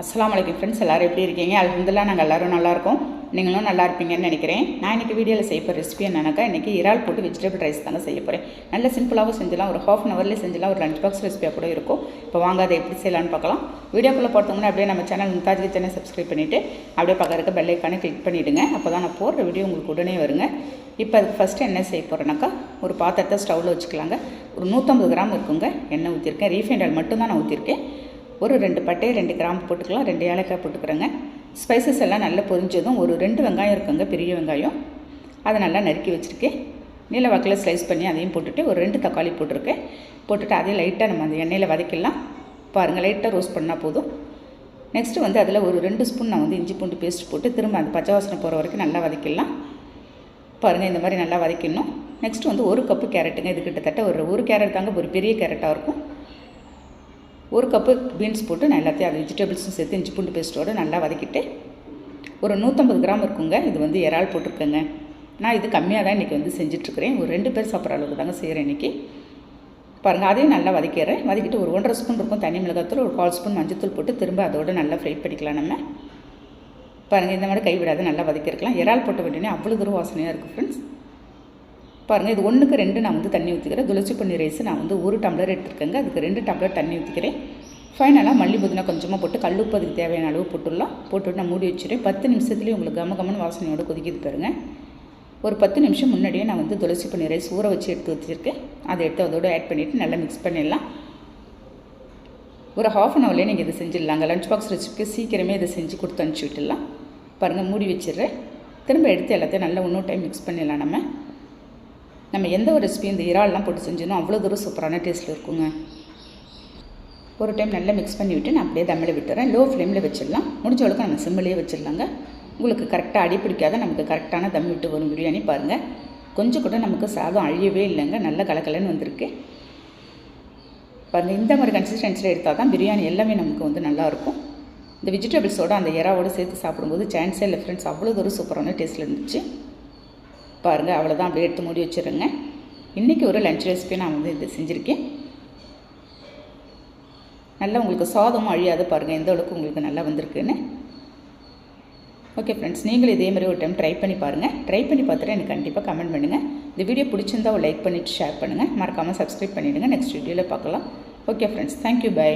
அஸ்லாம் வலைக்கம் ஃப்ரெண்ட்ஸ் எல்லோரும் எப்படி இருக்கீங்க? அல்ஹம்துலில்லாஹ் நாங்கள் எல்லோரும் நல்லாயிருக்கோம் நீங்களும் நல்லா இருப்பீங்கன்னு நினைக்கிறேன். நான் இன்றைக்கி வீடியோவில் செய்ய போகிற ரெசிபி என்னன்னாக்கா இன்றைக்கி இறால் போட்டு வெஜிடபிள் ரைஸ் தாங்க செய்ய போகிறேன் நல்ல சிம்பிளாகவும் செஞ்சலாம் ஒரு ஹாஃப் அன் ஹவர்லேயே செஞ்சலாம் ஒரு லஞ்ச் பாக்ஸ் ரெசிபியாக கூட இருக்கும். இப்போ வாங்க அதை எப்படி செய்யலாம்னு பார்க்கலாம். வீடியோக்குள்ளே போகிறதுக்கு அப்படியே நம்ம சேனல் முந்தாஜ் கிச்சனை சப்ஸ்கிரைப் பண்ணிவிட்டு அப்படியே பக்கம் இருக்க கிளிக் பண்ணிவிடுங்க அப்போ தான் நான் போடுற வீடியோ உங்களுக்கு உடனே வருங்க. இப்போ அதுக்கு ஃபஸ்ட்டு என்ன செய்ய போகிறேன்னாக்கா ஒரு பாத்திரத்தை ஸ்டவ்வில் வச்சுக்கலாங்க. ஒரு நூற்றம்பது கிராம் இருக்குங்க. எண்ணெய் ஊற்றிருக்கேன் ரீஃபைண்ட் ஆயில் மட்டும்தான் நான் ஊற்றிருக்கேன் ஒரு ரெண்டு பட்டை ரெண்டு கிராம்பு போட்டுக்கலாம் ரெண்டு ஏலக்காய் போட்டுக்கிறேங்க. ஸ்பைசஸ் எல்லாம் நல்லா பொரிஞ்சதும் ஒரு ரெண்டு வெங்காயம் இருக்குங்க பெரிய வெங்காயம். அதை நல்லா நறுக்கி வச்சுருக்கேன். நீல வாக்கில் ஸ்லைஸ் பண்ணி அதையும் போட்டுட்டு ஒரு ரெண்டு தக்காளி போட்டிருக்கேன். போட்டுட்டு அதையும் லைட்டாக நம்ம அந்த எண்ணெயில் வதக்கிடலாம். பாருங்கள் லைட்டாக ரோஸ்ட் பண்ணால் போதும். நெக்ஸ்ட்டு வந்து அதில் ஒரு ரெண்டு ஸ்பூன் நான் வந்து இஞ்சி பூண்டு பேஸ்ட் போட்டு திரும்ப அந்த பச்சை வாசனை போகிற வரைக்கும் நல்லா வதக்கிடலாம். பாருங்கள் இந்த மாதிரி நல்லா வதக்கிடணும். நெக்ஸ்ட்டு வந்து ஒரு கப்பு கேரட்டுங்க இது கிட்டத்தட்ட ஒரு ஒரு கேரட் தாங்க ஒரு பெரிய கேரட்டாக இருக்கும். ஒரு கப்பு பீன்ஸ் போட்டு நான் எல்லாத்தையும் அது வெஜிடபிள்ஸும் சேர்த்து இஞ்சி பூண்டு பேஸ்ட்டோடு நல்லா வதக்கிட்டு ஒரு நூற்றம்பது கிராம் இருக்குங்க. இது வந்து இறால் போட்டிருக்கேங்க. நான் இது கம்மியாக தான் இன்றைக்கி வந்து செஞ்சிட்ருக்கிறேன். ஒரு ரெண்டு பேர் சாப்பிட்ற அளவுக்கு தாங்க செய்கிறேன் இன்றைக்கி பாருங்கள் அதையும் நல்லா வதக்கிறேன். வதக்கிட்டு ஒரு ஒன்றரை ஸ்பூன் இருக்கும் தனி மிளகாத்தூள் ஒரு கால் ஸ்பூன் மஞ்சத்தூள் போட்டு திரும்ப அதோட நல்லா ஃப்ரை பண்ணிக்கலாம் நம்ம. பாருங்கள் இந்த மாதிரி கைவிடாது நல்லா வதக்கிருக்கலாம். இறால் போட்ட விட்டோன்னே அவ்வளோ தூரம் வாசனையாக இருக்குது ஃப்ரெண்ட்ஸ் பாருங்கள் இது ஒன்றுக்கு ரெண்டு நான் வந்து தண்ணி ஊற்றிக்கிறேன் துளசி பண்ணி ரைஸ் நான் வந்து ஒரு டம்ளர் எடுத்துருக்கேங்க. அதுக்கு ரெண்டு டம்ளர் தண்ணி ஊற்றிக்கிறேன் ஃபைனலாக மல்லி புதினா கொஞ்சமாக போட்டு கல்லுப்பு அதுக்கு தேவையான அளவு போட்டுடலாம். போட்டுட்டு நான் மூடி வச்சுருவேன் பத்து நிமிஷத்துலேயே உங்களுக்கு கம கமன்னு வாசனையோடு கொதிக்கிது பாருங்கள் ஒரு பத்து நிமிஷம் முன்னாடியே நான் வந்து துளசி பண்ணி ரைஸ் ஊற வச்சு எடுத்து வச்சுருக்கேன் அதை எடுத்து அதோடு ஆட் பண்ணிவிட்டு நல்லா மிக்ஸ் பண்ணிடலாம். ஒரு ஹாஃப் அன் ஹவர்லேயே நீங்கள் இதை செஞ்சிடலாங்க. லஞ்ச் பாக்ஸ் ரெசிபிக்கு சீக்கிரமே இதை செஞ்சு கொடுத்து அனுப்பிச்சி விட்டுடலாம். பாருங்கள் மூடி வச்சிடுறேன். திரும்ப எடுத்து எல்லாத்தையும் நல்லா இன்னொரு டைம் மிக்ஸ் பண்ணிடலாம் நம்ம. நம்ம எந்த ஒரு ரெசிபி இந்த இறால்லாம் போட்டு செஞ்சோனோ அவ்வளோ தூரம் சூப்பரான டேஸ்ட்டில் இருக்குங்க. ஒரு டைம் நல்லா மிக்ஸ் பண்ணி விட்டு நான் அப்படியே தம்மில் விட்டுறேன். லோ ஃப்ளேமில் வச்சிடலாம். முடிஞ்ச அளவுக்கு நம்ம சிம்மிலேயே வச்சிடலாங்க. உங்களுக்கு கரெக்டாக அடி பிடிக்காத நமக்கு கரெக்டான தம் விட்டு வரும் பிரியாணி பாருங்கள் கொஞ்சம் கூட நமக்கு சாதம் அழியவே இல்லைங்க. நல்ல கலக்கலன்னு வந்திருக்கு. பாருங்கள் இந்த மாதிரி கன்சிஸ்டன்சியில் எடுத்தால் தான் பிரியாணி எல்லாமே நமக்கு வந்து நல்லாயிருக்கும் இந்த வெஜிடபிள்ஸோடு அந்த இறாவோடு சேர்த்து சாப்பிடும்போது சான்ஸே இல்லை ஃப்ரெண்ட்ஸ் அவ்வளோ தூரம் சூப்பரான டேஸ்ட்டில் இருந்துச்சு. பாருங்கள் அவ்வளோதான் அப்படியே எடுத்து மூடி வச்சுருங்க இன்றைக்கி ஒரு லஞ்ச் ரெசிபி நான் வந்து இது செஞ்சுருக்கேன். நல்லா உங்களுக்கு சாதமும் அழியாது பாருங்கள் எந்த அளவுக்கு உங்களுக்கு நல்லா வந்திருக்குன்னு. ஓகே ஃப்ரெண்ட்ஸ் நீங்களும் இதே மாதிரி ஒரு டைம் ட்ரை பண்ணி பாருங்கள் ட்ரை பண்ணி பார்த்துட்டு எனக்கு கண்டிப்பாக கமெண்ட் பண்ணுங்கள் இந்த வீடியோ பிடிச்சிருந்தா ஒரு லைக் பண்ணிவிட்டு ஷேர் பண்ணுங்கள் மறக்காமல் சப்ஸ்கிரைப் பண்ணிவிடுங்க நெக்ஸ்ட் வீடியோவில் பார்க்கலாம். Okay friends thank you bye